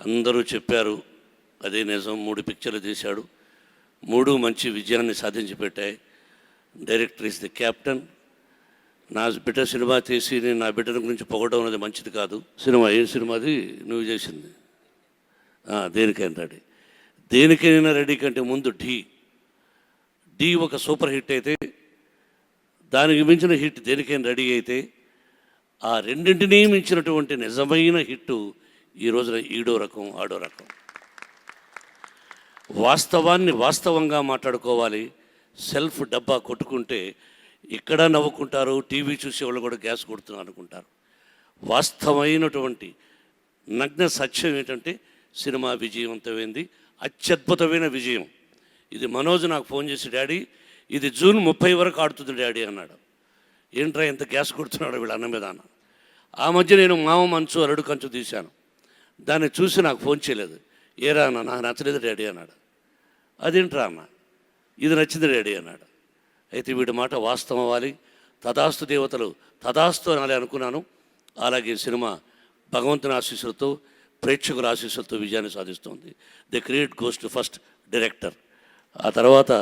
అందరూ చెప్పారు అదే నిజం మూడు పిక్చర్లు తీశాడు. మూడు మంచి విజయాన్ని సాధించి పెట్టాయి. డైరెక్టర్ ఇస్ ది కెప్టెన్ నా బిడ్డ సినిమా తీసి నేను నా బిడ్డల గురించి పొగడం అనేది మంచిది కాదు. సినిమా ఏం సినిమాది నువ్వు చేసింది. దేనికైనా రెడీ. దేనికైనా రెడీ కంటే ముందు ఢీ. ఢీ ఒక సూపర్ హిట్ అయితే దానికి మించిన హిట్ దేనికైనా రెడీ అయితే ఆ రెండింటినీ మించినటువంటి నిజమైన హిట్టు ఈ రోజున ఈడో రకం ఆడో రకం. వాస్తవాన్ని వాస్తవంగా మాట్లాడుకోవాలి. సెల్ఫ్ డబ్బా కొట్టుకుంటే ఇక్కడ నవ్వుకుంటారు టీవీ చూసే వాళ్ళు కూడా గ్యాస్ కొడుతున్నారు అనుకుంటారు. వాస్తవమైనటువంటి నగ్న సత్యం ఏంటంటే సినిమా విజయవంతమైంది అత్యద్భుతమైన విజయం. ఇది మనోజ్ నాకు ఫోన్ చేసి డాడీ ఇది జూన్ ముప్పై వరకు ఆడుతుంది డాడీ అన్నాడు. ఏంట్రా ఇంత గ్యాస్ కొడుతున్నాడు వీళ్ళ అన్న మీద అన్న. ఆ మధ్య నేను మామ మంచు అరడు కంచు తీశాను. దాన్ని చూసి నాకు ఫోన్ చేయలేదు. ఏరా అన్న నాకు నచ్చలేదు డాడీ అన్నాడు. అదేంట్రా అన్న? ఇది నచ్చింది డాడీ అన్నాడు. అయితే వీడి మాట వాస్తవం అవ్వాలి. తదాస్తు దేవతలు తదాస్తు అనాలి అనుకున్నాను. అలాగే సినిమా భగవంతుని ఆశీస్సులతో ప్రేక్షకుల ఆశీస్సులతో విజయాన్ని సాధిస్తుంది. The credit goes to first director. ఆ తర్వాత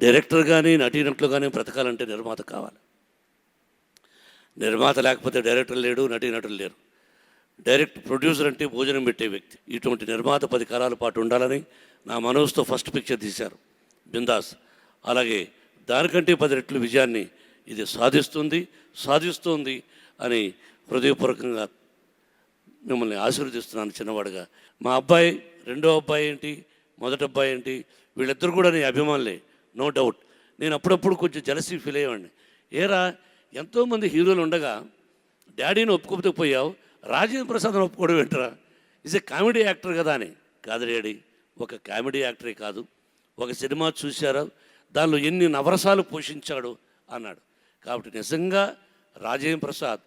డైరెక్టర్ కానీ నటీనటులు కానీ బ్రతకాలంటే నిర్మాత కావాలి. నిర్మాత లేకపోతే డైరెక్టర్ లేడు నటీనటులు లేరు. డైరెక్ట్ ప్రొడ్యూసర్ అంటే భోజనం పెట్టే వ్యక్తి. ఇటువంటి నిర్మాత పది కాలాల పాటు ఉండాలని నా మనోజ్తో ఫస్ట్ పిక్చర్ తీశారు. బిందాస్. అలాగే దానికంటే పది రెట్లు విజయాన్ని ఇది సాధిస్తుంది సాధిస్తుంది అని హృదయపూర్వకంగా మిమ్మల్ని ఆశీర్వదిస్తున్నాను చిన్నవాడుగా. మా అబ్బాయి రెండో అబ్బాయి ఏంటి మొదటి అబ్బాయి ఏంటి వీళ్ళిద్దరు కూడా నీ అభిమానులే. No doubt. నేను అప్పుడప్పుడు కొంచెం జలసి ఫీల్ అయ్యేవాడిని. ఏరా ఎంతోమంది హీరోలు ఉండగా డాడీని ఒప్పుకోకపోతే పోయావు రాజేంద్ర ప్రసాద్ని ఒప్పుకోవడం ఏంటరా? ఈజ్ ఎ కామెడీ యాక్టర్ కదా అని. కాదు డాడీ ఒక కామెడీ యాక్టరే కాదు. ఒక సినిమా చూశారా? దానిలో ఎన్ని నవరసాలు పోషించాడు అన్నాడు. కాబట్టి నిజంగా రాజేంద్ర ప్రసాద్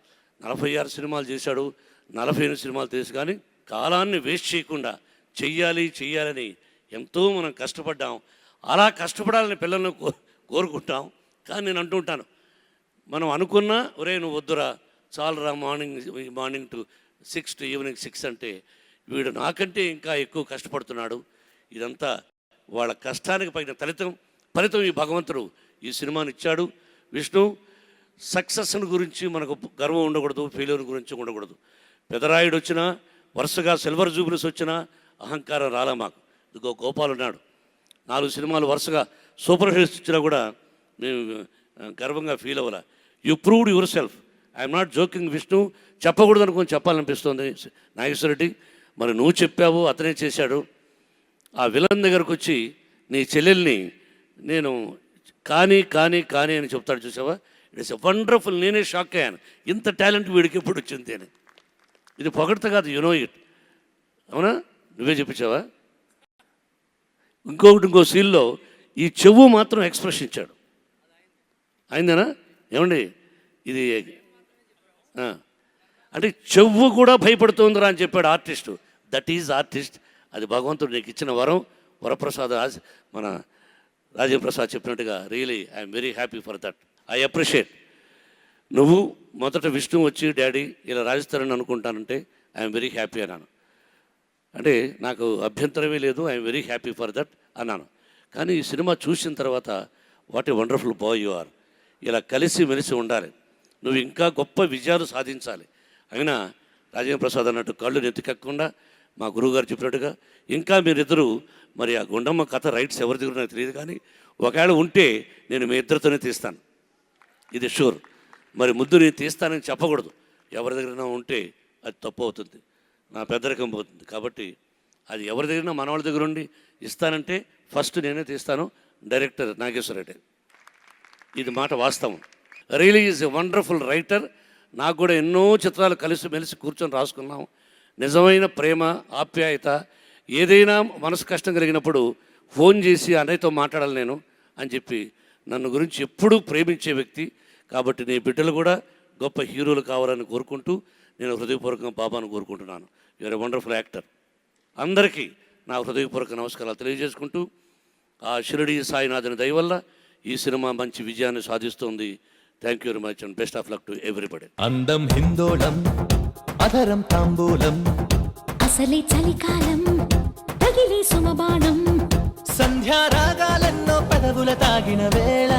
నలభై ఆరు సినిమాలు చేశాడు నలభై ఎనిమిది సినిమాలు తెలుసు కానీ కాలాన్ని వేస్ట్ చేయకుండా చెయ్యాలి చెయ్యాలని ఎంతో మనం కష్టపడ్డాం. అలా కష్టపడాలని పిల్లల్ని కో కోరుకుంటాం. కానీ నేను అంటుంటాను మనం అనుకున్నా ఒరే నువ్వు వద్దురా చాలరా morning morning to six to evening six అంటే వీడు నాకంటే ఇంకా ఎక్కువ కష్టపడుతున్నాడు. ఇదంతా వాళ్ళ కష్టానికి పైన ఫలితం ఫలితం ఈ భగవంతుడు ఈ సినిమాని ఇచ్చాడు. విష్ణు సక్సెస్ గురించి మనకు గర్వం ఉండకూడదు ఫెయిల్యూర్ గురించి ఉండకూడదు. పెదరాయుడు వచ్చినా వరుసగా సిల్వర్ జూబిలీస్ వచ్చినా అహంకారం రాలా మాకు. ఇదిగో గోపాల్ ఉన్నాడు నాలుగు సినిమాలు వరుసగా సూపర్ హిట్స్ ఇచ్చినా కూడా మేము గర్వంగా feel అవ్వాల. You proved yourself I'm not joking Vishnu చెప్పకూడదు అనుకుని చెప్పాలనిపిస్తుంది నాగేశ్వరరెడ్డి మరి నువ్వు చెప్పావు అతనే చేశాడు. ఆ విలన్ దగ్గరకు వచ్చి నీ చెల్లెల్ని నేను కానీ కానీ కానీ అని చెప్తాడు చూసావా? ఇట్స్ ఎ వండర్ఫుల్ నేనే షాక్ అయ్యాను. ఇంత టాలెంట్ వీడికి ఎప్పుడు వచ్చింది అని. ఇది పొగడత కాదు యునో ఇట్ అవునా? నువ్వే చెప్పించావా? ఇంకొకటి ఇంకో సీన్లో ఈ చెవు మాత్రం ఎక్స్ప్రెషన్ ఇచ్చాడు అయిందేనా? ఏమండి? ఇది అంటే చెవు కూడా భయపడుతుందిరా అని చెప్పాడు ఆర్టిస్టు. That is artist. అది భగవంతుడు నీకు ఇచ్చిన వరం. వరప్రసాద్ మన రాజేంద్ర ప్రసాద్ చెప్పినట్టుగా really I'm very happy for that. I appreciate. నువ్వు మొదట విష్ణు వచ్చి డాడీ ఇలా రాజిస్తారని అనుకుంటానంటే ఐఎమ్ వెరీ హ్యాపీ అన్నాను. అంటే నాకు అభ్యంతరమే లేదు I'm very happy for that అన్నాను. కానీ ఈ సినిమా చూసిన తర్వాత what a wonderful boy you are ఇలా కలిసి మెలిసి ఉండాలి. నువ్వు ఇంకా గొప్ప విజయాలు సాధించాలి. అయినా రాజేంద్ర ప్రసాద్ అన్నట్టు కళ్ళు నెత్తికెక్కకుండా మా గురువుగారు చెప్పినట్టుగా ఇంకా మీరిద్దరూ మరి ఆ గుండమ్మ కథ రైట్స్ ఎవరి దగ్గర నాకు తెలియదు కానీ ఒకవేళ ఉంటే నేను మీ ఇద్దరితోనే తీస్తాను. ఇది షూర్ మరి ముద్దు నేను తీస్తానని చెప్పకూడదు. ఎవరి దగ్గరైనా ఉంటే అది తప్పు అవుతుంది. నా పెద్దరికం పోతుంది. కాబట్టి అది ఎవరి మన వాళ్ళ దగ్గర ఉండి ఇస్తానంటే ఫస్ట్ నేనే తీస్తాను డైరెక్టర్ నాగేశ్వర రెడ్డి. ఇది మాట వాస్తవం. Really is a wonderful writer. నాకు కూడా ఎన్నో చిత్రాలు కలిసి మెలిసి కూర్చొని రాసుకున్నాం. నిజమైన ప్రేమ ఆప్యాయత ఏదైనా మనసు కష్టం కలిగినప్పుడు ఫోన్ చేసి అన్నయ్యతో మాట్లాడాలి నేను అని చెప్పి నన్ను గురించి ఎప్పుడూ ప్రేమించే వ్యక్తి. కాబట్టి నీ బిడ్డలు కూడా గొప్ప హీరోలు కావాలని కోరుకుంటూ నేను హృదయపూర్వకంగా బాబాను కోరుకుంటున్నాను. యూఆర్ ఎ వండర్ఫుల్ యాక్టర్ అందరికీ నా హృదయపూర్వక నమస్కారాలు తెలియజేసుకుంటూ ఆ షిరడి సాయినాథుని దయ వల్ల ఈ సినిమా మంచి విజయాన్ని సాధిస్తుంది. Thank you very much and best of luck to everybody అందం హిందోళం అధరం తాంబూలం అసలే చలికాలం తగిలే సుమబాణం. సంధ్యారాగాలెన్నో పెదవుల తాగిన వేళ